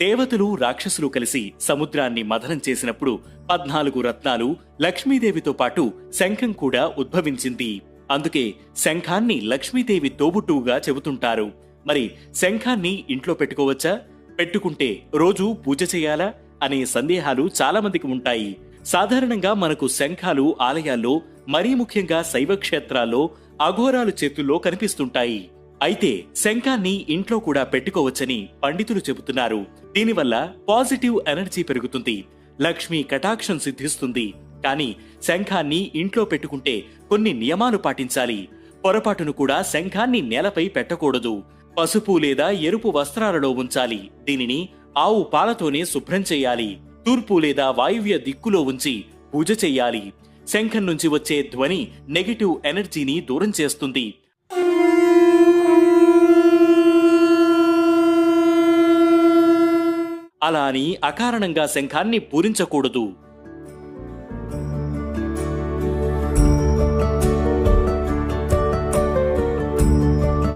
దేవతలు రాక్షసులు కలిసి సముద్రాన్ని మథనం చేసినప్పుడు పద్నాలుగు రత్నాలు లక్ష్మీదేవితో పాటు శంఖం కూడా ఉద్భవించింది. అందుకే శంఖాన్ని లక్ష్మీదేవి తోబుట్టువుగా చెబుతుంటారు. మరి శంఖాన్ని ఇంట్లో పెట్టుకోవచ్చా? పెట్టుకుంటే రోజు పూజ చేయాలా? అనే సందేహాలు చాలా మందికి ఉంటాయి. సాధారణంగా మనకు శంఖాలు ఆలయాల్లో మరీ ముఖ్యంగా శైవ క్షేత్రాల్లో అఘోరాలు చేతుల్లో కనిపిస్తుంటాయి. అయితే శంఖాన్ని ఇంట్లో కూడా పెట్టుకోవచ్చని పండితులు చెబుతున్నారు. దీనివల్ల పాజిటివ్ ఎనర్జీ పెరుగుతుంది. లక్ష్మి కటాక్షం సిద్ధిస్తుంది. కానీ శంఖాన్ని ఇంట్లో పెట్టుకుంటే కొన్ని నియమాలు పాటించాలి. పొరపాటును కూడా శంఖాన్ని నేలపై పెట్టకూడదు. పసుపు లేదా ఎరుపు వస్త్రాలలో ఉంచాలి. దీనిని ఆవు పాలతోనే శుభ్రం చేయాలి. తూర్పు లేదా వాయువ్య దిక్కులో ఉంచి పూజ చెయ్యాలి శంఖం నుంచి వచ్చే ధ్వని నెగటివ్ ఎనర్జీని దూరం చేస్తుంది. అలా అని అకారణంగా శంఖాన్ని పూరించకూడదు.